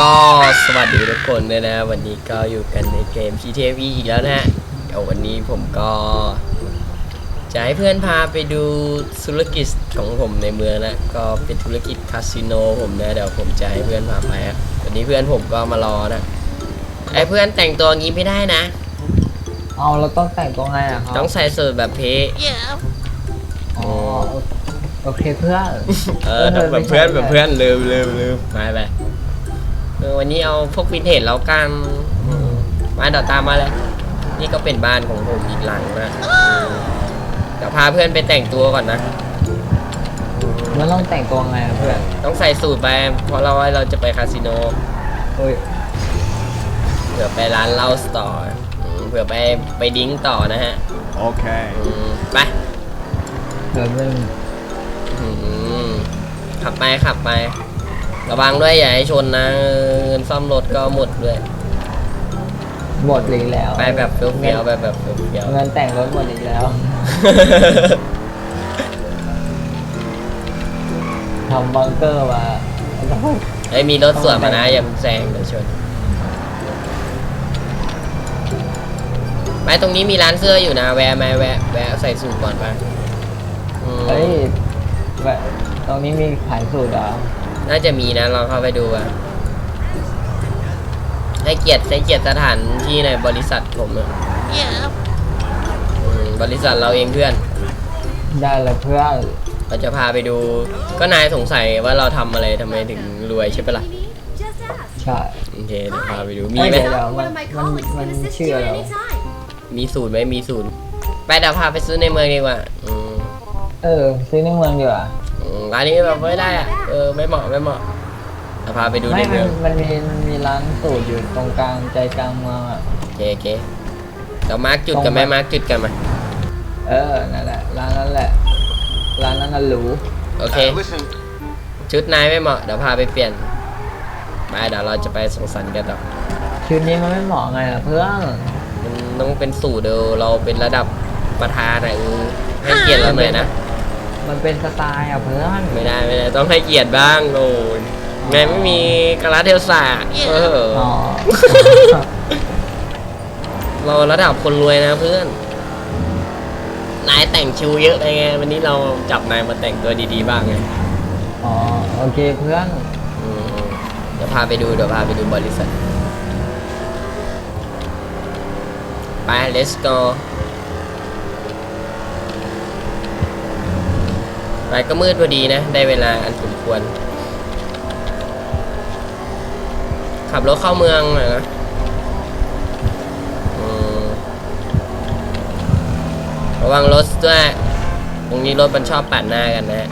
ก็สวัสดีทุกคนด้วยนะ วันนี้ก็อยู่กันในเกม GTA V อีกแล้วนะฮะเดี๋ยววันนี้ผมก็ จะให้เพื่อนพาไปดูธุรกิจของผมในเมืองนะ ก็เป็นธุรกิจคาสิโนผมนะเดี๋ยวผมจะให้เพื่อนพาไปครับวันนี้เพื่อนผมก็มารอนะไอ้เพื่อนแต่งตัวงี้ไม่ได้นะ เอาเราต้องแต่งตัวไงอะครับต้องใส่สูทแบบเพอ๋อโอเคเพื่อน เออแบบเพื่อนแบบเพื่อนลืมลืมลืมมาไป เออวันนี้เอาพวกวินเทจแล้วกันอืมมาเดี๋ยวตามมาเลยนี่ก็เป็นบ้านของผมอีกหลังนะอืมเดี๋ยวพาเพื่อนไปแต่งตัวก่อนนะมันต้องแต่งตัวไงอะเพื่อนต้องใส่สูทไปเพราะเราว่าเราจะไปคาสิโนเฮ้ยเผื่อไปร้านเหล้าต่ออืมเผื่อไปไปดิ้งต่อนะฮะ Okay. อืมไปเดี๋ยวมึงอืมขับไปขับไป ระวังด้วยอย่าให้ชนนะเงินซ่อมรถก็หมดด้วยหมดอีกแล้วไปแบบเฟี้ยวๆไปแบบเฟี้ยวเงินแต่งรถหมดอีกแล้วๆทำบังเกอร์มาไอ้ยมีรถสวนมานะอย่าเพิ่งแซงเดี๋ยวชนไปตรงนี้มีร้านเสื้ออยู่นะ แวะไหมแวะแวะใส่สูทก่อนไปอืมเฮ้ยแบบตรงนี้มีขายสูตรเหรอ น่าจะมีนะลองเข้าไปดูอะให้เกียรติให้เกียรติสถานที่ในบริษัทผมอะอืมบริษัทเราเองเพื่อน ได้เลยเพื่อนเราจะพาไปดู ก็นายสงสัยว่าเราทำอะไรทำไมถึงรวยใช่ปะล่ะ Just ask. ใช่ โอเคเดี๋ยวพาไปดูมีเอ้ยไหมเดี๋ยว One มัน of my มัน colleagues มัน can assist ชื่อ you อะไร at วะ any time. มีศูนย์ไหมมีศูนย์ไปเดี๋ยวพาไปซื้อในเมืองดีกว่าอืมเออซื้อในเมืองดีกว่าอื มร้านนี้แบบไม่ได้อะเออไม่เหมาะไม่เหมาะเดี๋ยวพาไปดูในไม่เมืมัอนงมันมีมันมีร้านสูตรอยู่ตรงกลางใจกลางเมืองอะ โอเคโอเคเดี๋ยวมาร์กจุดกันไหมมาร์กจุดกันไหมเออ นั่นแหละ ร้านนั้นแหละ ร้านนั้นน่ะหรูโอเค listen, ชุดนายไม่เหมาะเดี๋ยวพาไปเปลี่ยนไปเดี๋ยวเราจะไปสังสรรค์กันต่อชุดนี้มันไม่เหมาะไงล่ะเพื่อน มันต้องเป็นสูตรเดียวเราเป็นระดับประธานอะเออให้เกียรติเราหน่อยนะ มันเป็นสไตล์อะเพื่อนไม่ได้ไม่ได้ต้องให้เกียรติบ้างโอ้ยไงไม่มีกระเทศะเอออ๋อเราระดับคนรวยนะเพื่อนนายแต่งชิวเยอะเลยไงวันนี้เราจับนายมาแต่งตัวดีๆบ้างไงอ๋อโอเคเพื่อนอืมเดี๋ยวพาไปดูเดี๋ยวพาไปดูบริษัทไป let's go ไปก็มืดพอดีนะ ได้เวลาอันสมควร ขับรถเข้าเมืองนะระวังรถด้วยตรงนี้รถมันชอบปาดหน้ากันนะ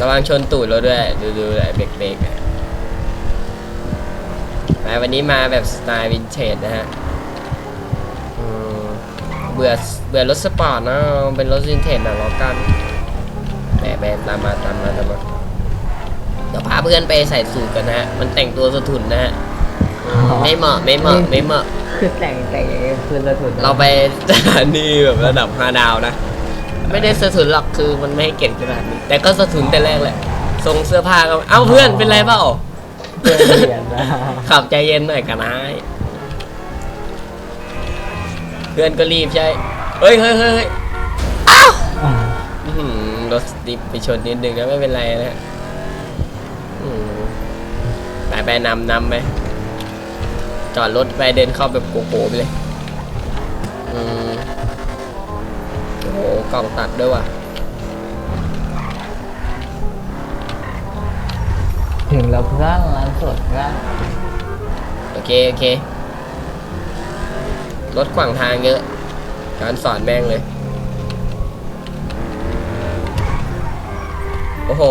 ระวังชนตูดเราด้วย ดูดูๆแหละเบรกๆอะมาวันนี้มาแบบสไตล์วินเทจนะฮะเบื่อ เบื่อรถสปอร์ตนะเอาเป็นรถวินเทจหน่อยแล้วกันแหมแหมตามมาตามมาตามมาเดี๋ยวพาเพื่อนไปใส่สูทกันนะฮะมันแต่งตัวสะทุนนะฮะอืมไม่เหมาะไม่เหมาะไม่เหมาะคือแต่งแต่งอย่างงี้คือระถุนเราไปสถานีแบบระดับ5ดาวนะไม่ได้สะทุนหรอกคือมันไม่ให้เก่งขนาดนี้แต่ก็สะทุนแต่แรกแหละทรงเสื้อผ้าก็เอ้าเพื่อนเป็นไรเปล่าเพื่อนเปลี่ยนนะขับใจเย็นหน่อยกันนายเพื่อนก็รีบใช่ เฮ้ยเฮ้ยเฮ้ยเฮ้ยอื้อหือรถดิบไปชนนิดนึงนะไม่เป็นไรนะอืมไปไปนำนำไป จอดรถไปเดินเข้าแบบโกโก้ไปเลย อืมโอ้โหกล่องตัดด้วยว่ะ ถึงแล้วเพื่อนร้านสดเพื่อนโอเค โอเค รถขวางทางเยอะ การสอนแม่งเลย โอ้โห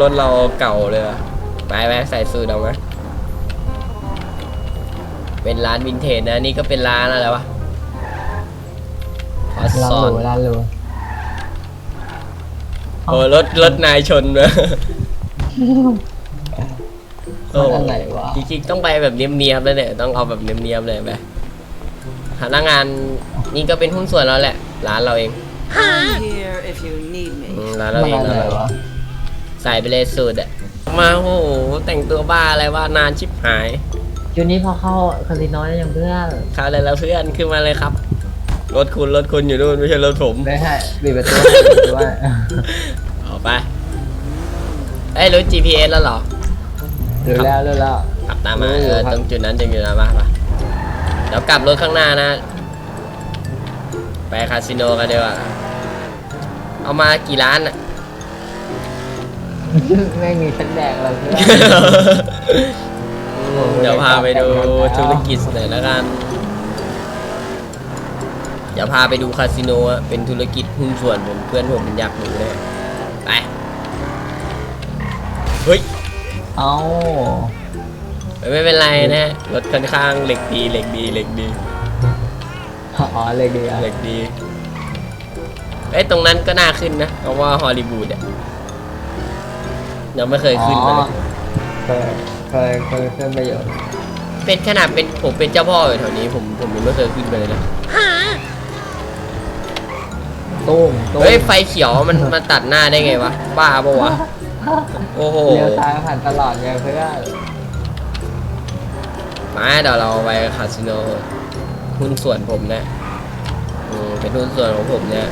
รถเราเก่าเลยอะไปไปใส่สูทเอาไหมเป็นร้านวินเทจนะ นี่ก็เป็นร้านอะไรวะขอร้านสอหนรูร้านหรูโอ้รถรถนายชนเลยมันอันไหนวะ จริงๆต้องไปแบบเนียบๆเลยเนี่ย ต้องเอาแบบเนียบๆเลยไป พนักงานนี่ก็เป็นหุ้นส่วนเราแหละ ร้านเราเอง I'm here if you need me. อืมร้านเรามันเองอันร้านไหนเราวะใส่ไปเลยสูตรอะมาโอ้โหแต่งตัวบ้าอะไรว่านานชิบหายชุดนี้พอเข้าคาสิโนได้ยังเพื่อนเข้าเลยแล้วเพื่อนขึ้นมาเลยครับ รถคุณรถคุณอยู่นู่นไม่ใช่รถผมไม่ใช่ปิดประตูให้ปิดประตูไว้ออกไปเอ้ยรู้ GPS แล้วเหรอดูแล้วดูแล้วขับตามมารู้อยู่เออครับตรงจุดนั้นจึงอยู่นะมาปะ เดี๋ยวกลับรถข้างหน้านะ ไปคาสิโนกันดีกว่าเอามากี่ล้านอะ ไม่มีชั้นแดงเลยเพื่อนอืมเดี๋ยวพาไปดูธุรกิจหน่อยแล้วกัน เดี๋ยวพาไปดูคาสิโนอะเป็นธุรกิจหุ้นส่วนผมเพื่อนผมมันอยากดูเลยไป เฮ้ย เอา ไม่เป็นไรนะรถค่อนข้างเหล็กดีเหล็กดีเหล็กดีอ๋อเลยดีอะเหล็กดีเอ้ยตรงนั้นก็น่าขึ้นนะเพราะว่าฮอลลีวูดอะยังไม่เคยขึ้นมาเลยเคยเคยเคยขึ้นไปอยู่เป็นขนาดเป็นผมเป็นเจ้าพ่ออยู่แถวนี้ผมผมยังไม่เคยขึ้นไปเลยนะตุ้มตุ้มเฮ้ยไฟเขียวมันมันตัดหน้าได้ไงวะบ้าปะวะโอ้โหเลี้ยวซ้ายผ่านตลอดไงเพื่อน มาเดี๋ยวเราไปคาสิโนหุ้นส่วนผมนะอืมเป็นหุ้นส่วนของผมเนี่ย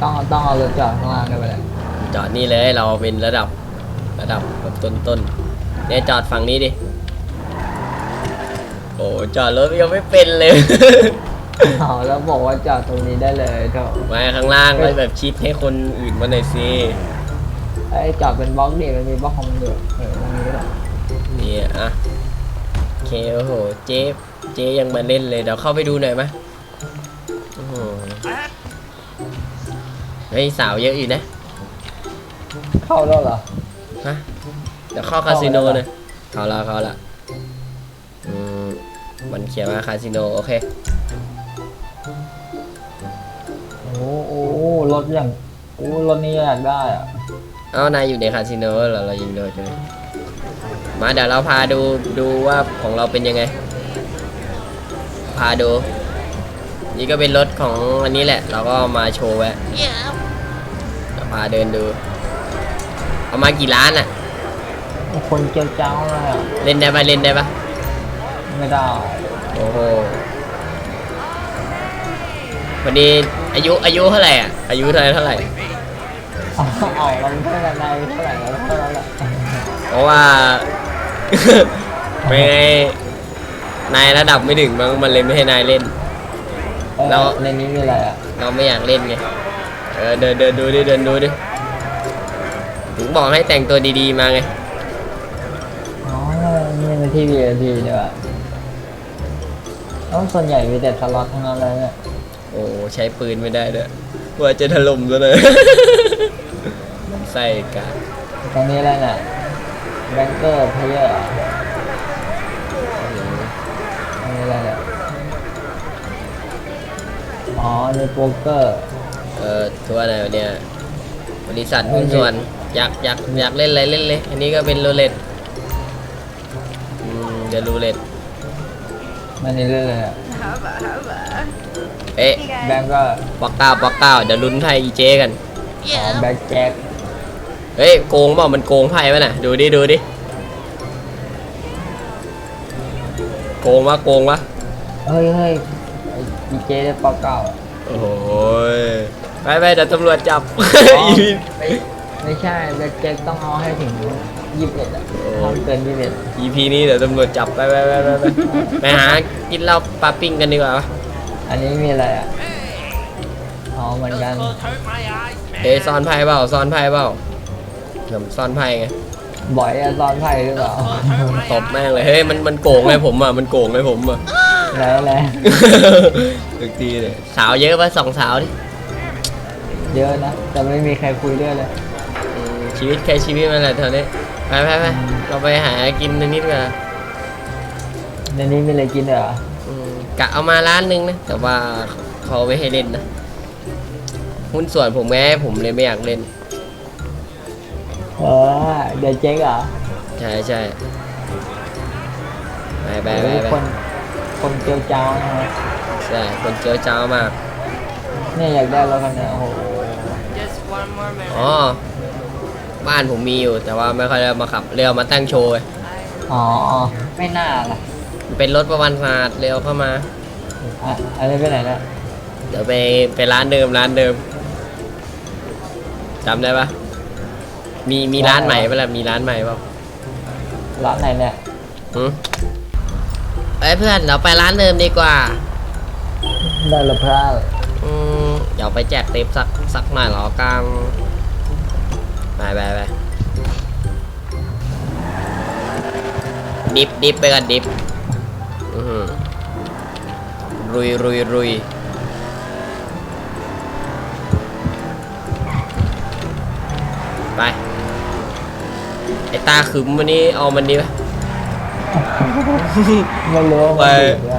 ต้องต้องเอารถจอดข้างล่างได้ไปเลยจอดนี่เลยเราเป็นระดับระดับแบบต้นๆเนี่ยจอดฝั่งนี้ดิโอ้จอดรถยังไม่เป็นเลยเอาแล้วบอกว่าจอดตรงนี้ได้เลยเถอะมาข้างล่างไว้แบบชิดให้คนอื่นมาหน่อยสิไอ้ยจอดเป็นบล็อกดิมันมีบล็อกของมันอยู่ อะโอเคโอ้โหเจ๊เจ๊ยังมาเล่นเลยเดี๋ยวเข้าไปดูหน่อยไหมโอ้โหเฮ้ยสาวเยอะอยู่นะ เข้าแล้วเหรอ ฮะ เดี๋ยวเข้าคาสิโนเลยเข้าละเข้าละอืมมันเขียนว่าคาสิโนโอเคโอ้โอ้รถอย่างโอ้รถนี้อยากได้อะ เอานายอยู่ในคาสิโนเหรอเรายิงโดนกันเลย มาเดี๋ยวเราพาดูดูว่าของเราเป็นยังไง พาดู นี่ก็เป็นรถของอันนี้แหละ เราก็เอามาโชว์ไว้เดี๋ยวพาเดินดูเอามากี่ล้านอะคนเจ้าเจ้าเลยอะเล่นได้ปะเล่นได้ปะไม่ได้โอ้โหวันนี้อายุอายุเท่าไหร่อะอายุเท่าไหร่เท่าไหร่เอาเอาเราเท่ากันในเท่าไหร่แล้วเท่านั้นแหละเพราะว่า ไม่ไงนายระดับไม่ถึงมั้งมันเลยไม่ให้นายเล่นเออแล้ว ในนี้มีอะไรอะ เราไม่อยากเล่นไง เออเดินเดินดูดิเดินดูดิ ถึงบอกให้แต่งตัวดีๆมาไง อ๋อ นี่เป็นที่ VIP เนี่ยว่ะแล้วส่วนใหญ่มีแต่สล็อตทั้งนั้นเลยเนี่ยโอ้ใช้ปืนไม่ได้ด้วยว่าจะถล่มซะเลย ใส่กันตรงนี้อะไรเนี่ย แบงเกอร์เพลเยอร์อันนี้อะไรเนี่ยอ๋อในโป๊กเกอร์เออตัวอะไรวะเนี่ยบริษัทหุ้นส่วนอยากอยากอยากเล่นอะไรเล่นเลย อันนี้ก็เป็นรูเล็ตอืมเดี๋ยวรูเล็ตมันนี่เรื่องอะไรอะเอ๊ะแบงก์ก็ปักเก้าปักเก้าเดี๋ยวลุ้นไพ่อีเจกันอ๋อแบงก์แจ็ค เฮ้ยโกงเปล่ามันโกงไพ่ป่ะน่ะดูดิดูดิโกงวะโกงวะเฮ้ยเฮ้ยไอ้ดีเจได้เปล่าเก่าอะโอ้โหยไปไปเดี๋ยวตำรวจจับอ๋ออีพีไม่ไม่ใช่แบงก์แจ็คต้องเอาให้ถึงยี่สิบเอ็ดอะห้ามเกินยี่สิบเอ็ดอีพีนี้เดี๋ยวตำรวจจับไปไปไปไปไปไปหากินเหล้าปลาปิ้งกันดีกว่าปะอันนี้มีอะไรอะอ๋อเหมือนกันเอ้ยซ่อนไพ่เปล่าซ่อนไพ่เปล่า ผมซ่อนไพ่ไงบ่อยอะซ้อนไพ่หรือเปล่าตบแม่งเลยเฮ้ยมันมันโกงไงผมอะมันโกงไงผมอะ แล้วแล้วทุกทีเลยสาวเยอะปะสองสาวดิเยอะนะ แต่ไม่มีใครคุยด้วยเลย อืมชีวิตใครชีวิตมันแหละเท่านี้ไปไปไปเราไปหากินนิดกันในนี้มีอะไรกินด้วยเหรออืมกะเอามาร้านนึงนะแต่ว่าเขาไม่ให้เล่นนะหุ้นส่วนผมแม้ผมเลยไม่อยากเล่น เออเดี๋ยวเจ๊กเหรอใช่ใช่ไปไปไปโอ้ยไปคนคนเจียวเจ้านะฮะใช่คนเจ้าเจ้ามาก เนี่ยอยากได้รถคันเนี้ยโอ้โหอ๋อ บ้านผมมีอยู่ แต่ว่าไม่ค่อยได้เอามาขับ เรียวมาตั้งโชว์ไว้อ๋อ ไม่น่าล่ะมันเป็นรถประวันศาสตร์เรียวเข้ามา อะอันนี้ไปไหนแล้วเดี๋ยวไปไปร้านเดิมร้านเดิมจำได้ปะ มีมีร้านใหม่ปะล่ะมีร้านใหม่เปล่าร้านไหนเนี่ยหืมเอ้ยเพื่อนเราไปร้านเดิมดีกว่า ได้ละพระอืมเดี๋ยวไปแจกเต็ปสักสักหน่อยเหรอกลางไปไปไปดิฟดิฟไปกันดิฟอื้อหือรุยรุยรุยไป ไอตาขึมวันนี้เอามันดีไหมไม่รู้ไป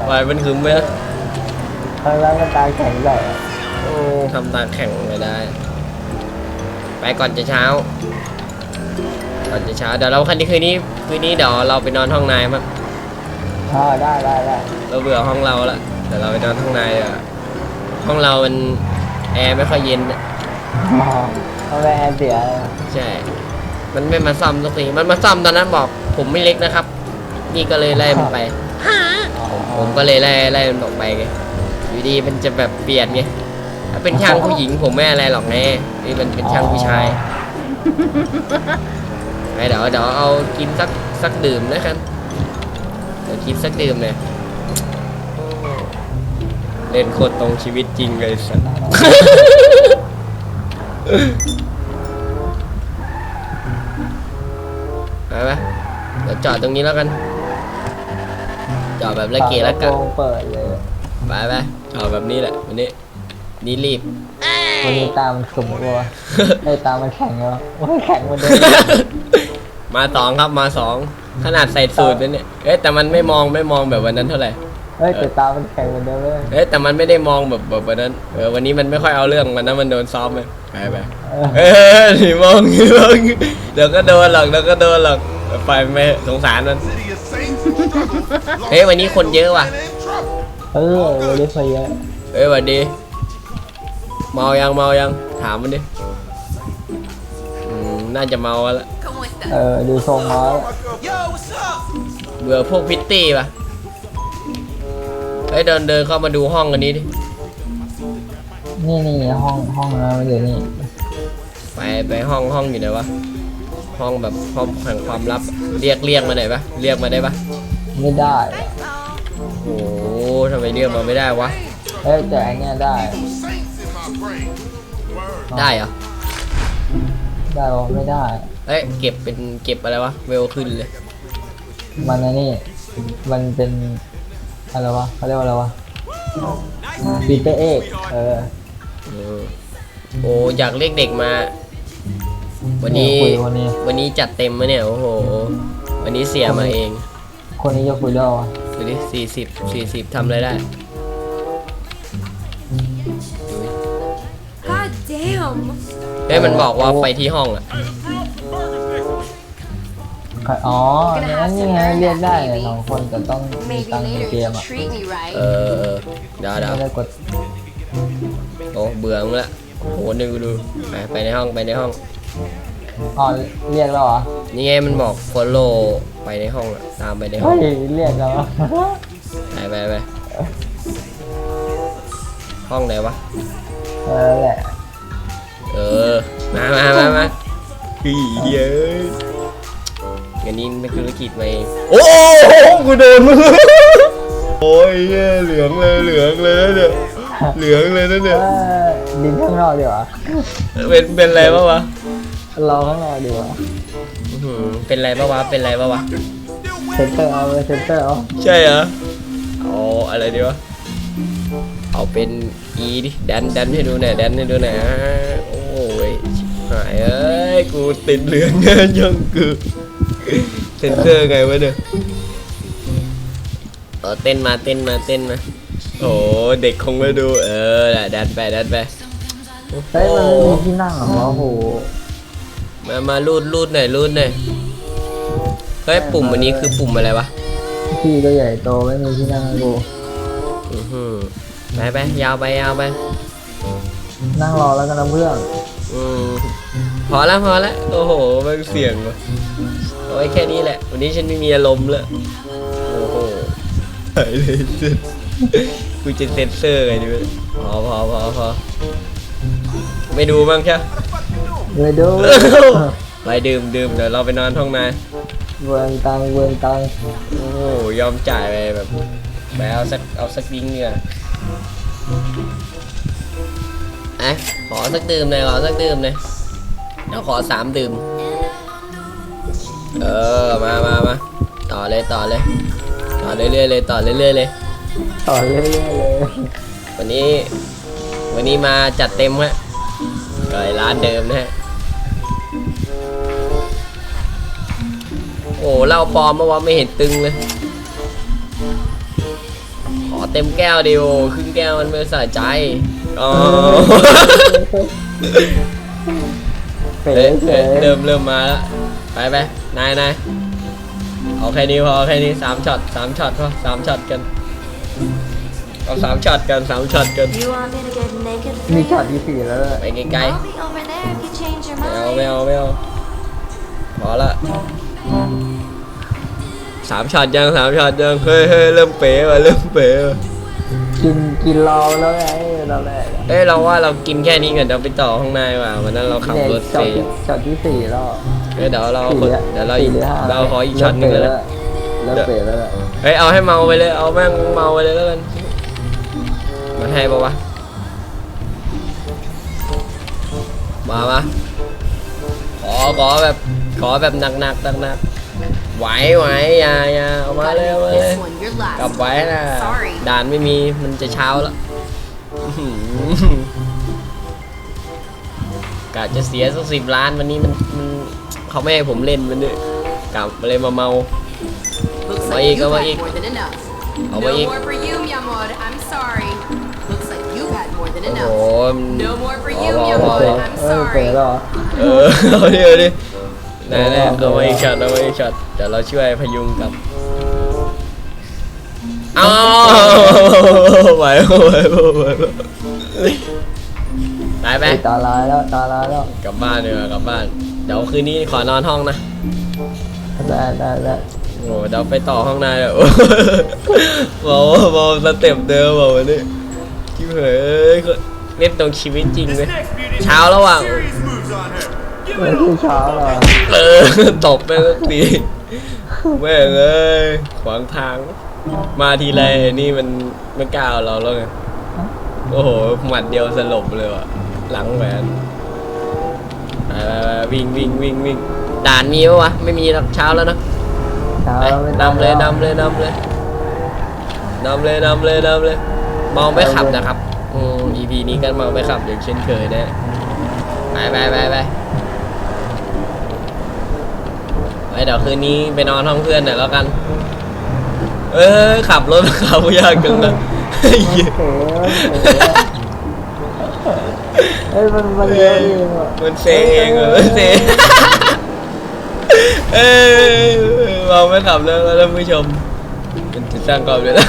ว่ามันอยู่ไปได้มันขึมไหมนะทางร้านมันตาแข็งใหญ่อะโอ้ทำตาแข่งไม่ได้ ไปก่อนจะเช้า ก่อนจะเช้า เดี๋ยวเราคันนี้คืนนี้คืนนี้เดี๋ยวเราไปนอนห้องนายมั้งอ๋อได้ได้ได้เราเบื่อห้องเราละเดี๋ยวเราไปนอนห้องนายดีกว่าห้องเรามันแอร์ไม่ค่อยเย็นอะอ๋อทำไมแอร์เสียใช่ มันไม่มาซ่อมสักทีมันมาซ่อมตอนนั้นบอก ผมไม่เล็กนะครับ นี่ก็เลยไล่มันไปอ๋อผมก็เลยไล่ไล่มันออกไปไงอยู่ดีมันจะแบบเปลี่ยนไงถ้าเป็นช่างผู้หญิงผมไม่อะไรหรอกแน่นี่มันเป็นช่างผู้ชายไอ้เดี๋ยวเดี๋ยวเอากินสักสักดื่มนะครับเดี๋ยวกินสักดื่มเลยโอ้เล่นโคตรตรงชีวิตจริงเลยสัส ไปปะเดี๋ยวจอดตรงนี้แล้วกัน จอดแบบละเกะละกะฝากรโปรงเปิดเลยไปไปเอาแบบนี้แหละวันนี้ นี่รีบ วันนี้ตามันสุ่มกว่าไอ้ตามันแข็งวะโอ้ยแข็งเหมันเดิมมาสองครับมาสองขนาดใส่สูตรแล้วเนี่ย เอ๊ะแต่มันไม่มองไม่มองแบบวันนั้นเท่าไหร่ เฮ้ยแต่ตามันแข็งเหมือนเดิมเลยเอ๊ะแต่มันไม่ได้มองแบบแบบวันนั้นเออวันนี้มันไม่ค่อยเอาเรื่องวันนั้นมันโดนซ้อมไปไปไปเออเออหนีมองหนีมองเดี๋ยวก็โดนหรอกเดี๋ยวก็โดนหรอกไปไม่สงสารมัน City of saints and struggles. เฮ้ยวันนี้คนเยอะว่ะ And in trouble. เออวันนี้ไฟเยอะเฮ้ยหวันดีเมายังเมายังถามมันดิอืมน่าจะเมาแล้วเออดูทรงมาแล้ว Yo, what's up? เบื่อพวกพิตตี้ปะ เฮ้ยเดินเดินเข้ามาดูห้องกันนี้ดินี่นี่ห้องห้องนะมันอยู่นี่ไปไปห้องห้องอยู่ไหนวะห้องแบบห้องแห่งความลับเรียกเรียกมาหน่อยปะเรียกมาได้ปะไม่ได้อะโอ้โหทำไมเรียกมาไม่ได้วะเอ้ยแต่อันเนี้ยได้ Saints in my brain. Word. ได้เหรอได้วะไม่ได้ เอ้ยเก็บเป็นเก็บอะไรวะเวลขึ้นเลยมันอันนี้มันเป็น อะไรวะเขาเรียกว่าอะไรวะปีเตอร์เอกเออเออโอ้อยากเรียกเด็กมา วันนี้ คุยวันนี้ วันนี้จัดเต็มมาเนี่ยโอ้โห วันนี้เสียมาเองคนนี้จะคุยด้วยวะดูดิสี่สิบสี่สิบทำอะไรได้ God damn. เฮ้ยมันบอกว่าไปที่ห้องอะใคร อ๋อนั่นนี่ไงเรียกได้เนี่ยสองคนแต่ต้องมี Maybe ตังค์ใน later เกม you'll อะ treat me right. เออเออเดี๋ยวเดี๋ยวไม่ได้กดโอ้เบื่อมึงละโอ้โหนึกดูไปไปในห้องไปในห้องอ๋อเรียกแล้วเหรอนี่ไงมันบอก follow ไปในห้องอะตามไปในห้อเฮ้งยเรียกแล้วไปไปไปห้องไหนวะเออแหละเออมามามามาพี่เย้ยอั นนี้นักธุรกิจมาเองโอ้โหกูโดนมึงโอ้ยเหี้ยเหลืองเลยเหลืองเลยนะเนี่ยเหลืองเลยนะเอเนี่ยอดินข้างนอกดีกว่าเป็นเป็นไรปะวะรอข้างนอกดีกว่าอื้อหือเป็นไรปะวะเป็นไรปะวะเซ็นเตอร์เอาเลยเซ็นเตอร์เอาใช่เหรอเอาอะไรดีวะเอาเป็น E ดิดันดันให้ดูหน่อยดันให้ดูหน่อยอ่าโอ้ยชิบหายเอ้ยกูติดเหลืองเงินยังกู เซนเซอร์ไงวะเนี่ยเออเต้นมาเต้นมาเต้นมาโอ้เด็กคงไม่ดู เออน่ะดันไปดันไปโอ้โหเฮ้ยมันไม่มีที่นั่งเหรอวะโอ้โหมามารูดรูดหน่อยรูดหน่อยเฮ้ยปุ่มอันนี้คือปุ่มอะไรวะที่ก็ใหญ่โตไม่มีที่นั่งให้กูอือหือไปไปยาวไปยาวไปนั่งรอแล้วกันนะเพื่อนอืมพอแล้วพอแล้วโอ้โหมันเสียงว่ะ เอาไว้แค่นี้แหละ วันนี้ฉันไม่มีอารมณ์เลยโอ้โหหายเลยสุดกูจะเซ็นเซอร์ไงดิเว้ยพอพอพอพอไม่ดูบ้างใช่เลยดูไปดื่มดื่มเดี๋ยวเราไปนอนห้องนาย เวงตังเวงตังโอ้โหยอมจ่ายไปแบบไปเอาสักเอาสักดิ้งเนี่ยอะขอสักดื่มเลยขอสักดื่มเลยเดี๋ยวขอสามดื่ม เออมามามาต่อเลยต่อเลย ต่อเรื่อยๆเลยต่อเรื่อยๆเลย ต่อเรื่อยๆเลยวันนี้ วันนี้มาจัดเต็มฮะก็ไอ้ร้านเดิมนะฮะโอ้เหล้าปลอมเมื่อวานไม่เห็นตึงเลย ขอเต็มแก้วดิโอครึ่งแก้วมันไม่สะใจอ๋อเป๋เอ้ยเป๋เอ้ยเริ่มเริ่มมาแล้ว ไปไปนายนายเอาแค่นี้พอเอาแค่นี้สามช็อตสามช็อตพอสามช็อตกันเอาสามช็อตกันสามช็อตกัน You want me to get naked? มีช็อตที่สี่แล้วด้วยไปไกล I'll be over there if you change your ๆ ไม่เอา mind. ไม่เอาไม่เอาพอละสามช็อตยังสามช็อตยังเฮ้ยเฮ้ยเริ่มเป๋ว่ะเริ่มเป๋ว่ะกินกินรอแล้วไงเราแหละเอ้ยเราว่าเรากินแค่นี้ก่อนเดี๋ยวไปต่อข้างในว่ะวันนั้นเราขับรถช็เฟอตที่ช็อตที่สี่แล้ว เอ้ยเดี๋ยวเราสี่เดี๋ยวเราสี่หรือห้าเราขออีกช็อตหนึงแล้วนะเริ่มเป๋แล้วแหละเฮ้ยเอาให้เมาไปเลยเอาแม่งเมาไปเลยแล้วกันมันให้ปะวะมามาขอขอแบบขอแบบหนักหนักหนักหนักๆไหวไหวอย่าอย่าเอามาเลยเอามาเลย This one, you're last. กลับไว้นะ Sorry. ด่านไม่มีมันจะเช้าแล้วอื้อหือกะจะเสียสักสิบล้านวันนี้มันมัน เขาไม่ให้ผมเล่นมันด้วยกลับมาเลยมาเมา Looks Why like you you've go, why had you- more than enough. Oh, no why you- more for you, mi amor. I'm sorry. Looks like you've had more than โอ้โห enough. มัน No more for Oh, you, wow, mi wow, amor. wow. I'm เออเป๋ sorry. แล้วเหรอ เออเอาดิเอาดิแน่แน่โอ้โหเอามาอีกช็อตเอามาอีกช็อตเดี๋ยวเราช่วยพยุงกลับอ้าวไหวไหวไหวไหว ไปไปเฮ้ยตาลายแล้วตาลายแล้วกลับบ้านเนีกว่ยกลับบ้าน เดี๋ยวคืนนี้ขอนอนห้องนะ ได้ได้ได้โอ้เดี๋ยวไปต่อห้องนายเลยโอ้โหบอกสเต็ปเดิมบอกวันนี้ที่เผยเล่นตรงชีวิตจริงเลย เช้าแล้วอะ Serious moves on her. Give ไม่ it คือเช้าเหรอเออตบไปสักทีแม่งเอ้ยขวางทาง มาทีไรนี่มันไม่กล้าเอาเราแล้วไงโอ้โหหมัดเดียวสลบเลยว่ะ หลังแหวนไปไปไปวิ่งวิ่งวิ่งวิ่งด่านมีปะวะไม่มีหรอกเช้าแล้วเนอะเช้าไปแล้วไม่นำเลยนำเลยนำเลยนำเลยนำเลยนำเลยเมาไม่ขับนะครับอืม EP นี้ก็เมาไม่ขับอย่างเช่นเคยนะไปไปไปไปไปเดี๋ยวคืนนี้ไปนอนห้องเพื่อนหน่อยแล้วกัน เอ้ยขับรถขับยากจังเลยเฮ้ย เฮ้ยมันมันเยอะเองอะมันเซเองเหรอมันเซเอ้ยเมาไม่ขับแล้วท่านผู้ชมมันจะสร้างความเลยนะ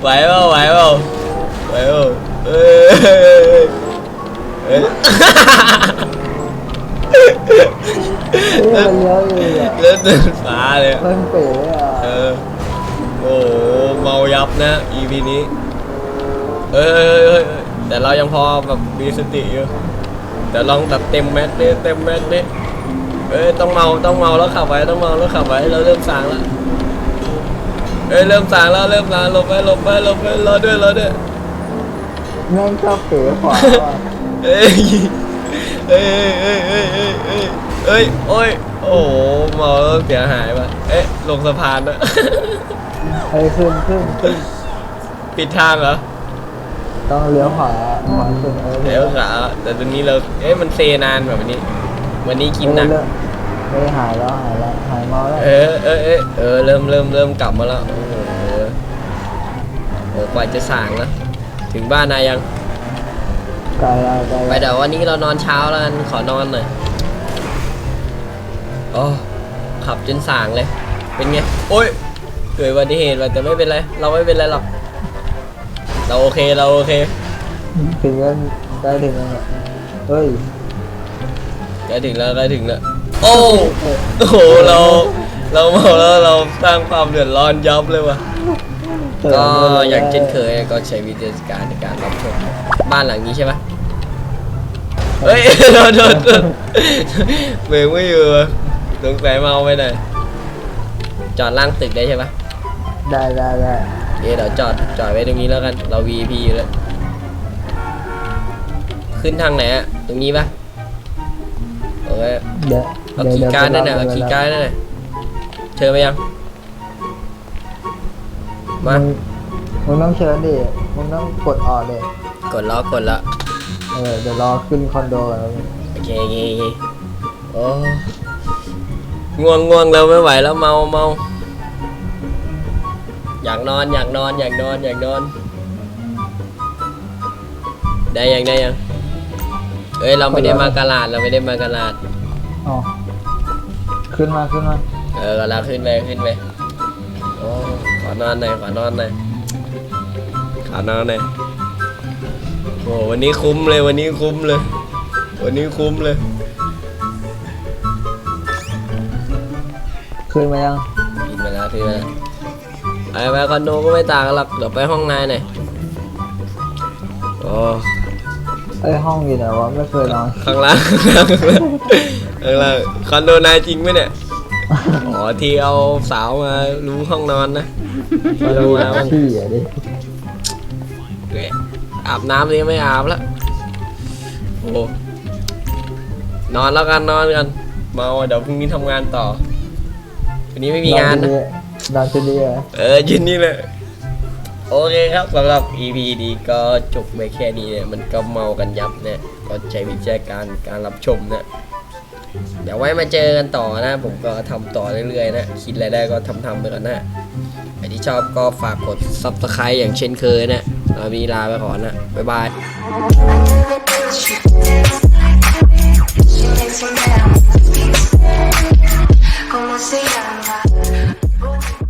ไหวเปล่าไหวเปล่าไหวเปล่าเอ้ยเอ้ยเฮ้ยมันเยอเองอะเล่นเดินฟ้าเลยมันเป๋อะเออโอ้โหเมายับนะ EP นี้เอ้ยเอ้ยเอ้ยเอ้ย แต่เรายังพอแบบมีสติอยู่แต่ลองแบบเต็มแม็กซ์ดิเต็มแม็กซ์ดิเอ้ยต้องเมาต้องเมาแล้วขับไว้ต้องเมาแล้วขับไว้เราเริ่มสางแล้วเอ้ยเริ่มสางแล้วเริ่มสางหลบไปหลบไปหลบไปรอด้วยรอด้วยแม่งชอบเป๋ขวาว่ะเอ้ยเอ้ยเอ้ยเอ้ยเอ้ยเอ้ยเอ้ยโอ้ยโอ้โหเมาแล้วเสียหายว่ะเอ๊ะลงสะพานด้วยเฮ้ยขึ้นขึ้นขึ้นผิดทางเหรอ ต้องเลี้ยวขวาขวาสุดเออเดี๋ยวขาแต่ตอนนี้เราเอ๊ะมันเซนานแบบวันนี้ วันนี้กินหนักเริ่มเฮ้ยหายแล้วหายแล้วหายเมาแล้วเออเออเออเออเริ่มเริ่มเริ่มกลับมาแล้วโอ้โหโอ้กว่าจะสางแล้วถึงบ้านนายยังไกลแล้วไกลไปแล้วเดี๋ยววันนี้เรานอนเช้าแล้วกันขอนอนหน่อยโอ้ขับจนสางเลย เป็นไง โอ้ยเกิดอุบัติเหตุว่ะแต่ไม่เป็นไร เราไม่เป็นไรหรอก เราโอเคเราโอเคถึงกันได้ถึงกันเฮ้ยใจใกล้ถึงแล้วใกล้ถึงแล้วโอ้โอ้โหเราเราเมาแล้วเราสร้างความเดือดร้อนยับเลยว่ะก็อย่างเช่นเคยก็ใช้วิธีการในการรับชมบ้านหลังนี้ใช่ปะเฮ้ยโดนโดนโดนเบรกไม่อยู่อะสงสัยเมาไปหน่อยจอดล่างตึกได้ใช่ปะได้ได้ได้ เดี๋ยวจอดจอดไว้ตรงนี้แล้วกันเรา VIP อยู่แล้ว ขึ้นทางไหนอะตรงนี้ปะโอเคเดี๋ยวเอาดี๋ยวคีย์ดี๋ยวการ์ดนั่นน่ะไปเอาบคีย์การ์ดนั่นน่ะเชิญไปยังมามึงมึงต้องเชิญดิมึงต้องกดออกเลยกดแล้วกดแล้วเออเดี๋ยวรอขึ้นคอนโดก่อนโอเคโอเคโอเคโอ้ง่วงง่วงแล้วไม่ไหวแล้วเมาเมา อยากนอนอยากนอนอยากนอนอยากนอน ได้ยังได้ยังเอ้ยเราไม่ได้มากะลาดเราไม่ได้มากะลาดอ๋อขึ้นมาขึ้นมาเออเราขึ้นไปขึ้นไปโอ้ขอนอนหน่อยขอนอนหน่อยขอนอนหน่อยโอ้วันนี้คุ้มเลยวันนี้คุ้มเลย วันนี้คุ้มเลยขึ้นมายังกินมาแล้วขึ้นมาแล้ว ไอ้ไปคอนโดก็ไม่ต่างกันหรอกเดี๋ยวไปห้องนายหน่อยโอ้เอ้ยห้องอยู่ไหนวะไม่เคยนอนข้างล่างข้างล่างข้างล่างคอนโดนายจริงไหมเนี่ยอ๋อที่เอาสาวมารู้ห้องนอนนะมารู้ดูมาว่าที่อะดิเอ้ยอาบน้ำนี่ไม่อาบแล้วโอ้นอนแล้วกันนอนกันเมาเดี๋ยวพรุ่งนี้ทำงานต่อวันนี้ไม่มีงานนะ นอนที่นี่เลยเออยืนนี่เลยโอเคครับสำหรับ EP นี้ก็จบไปแค่นี้เนี่ยมันก็เมากันยับเนี่ยก็ใช้วิจัยการการรับชมนะเดี๋ยวไว้มาเจอกันต่อนะ ผมก็ทำต่อเรื่อยๆนะคิดอะไรได้ก็ทำๆไปก่อนนะใครที่ชอบก็ฝากกด Subscribe อย่างเช่นเคยนะเรามีลาไปก่อนนะบ๊ายบาย Go.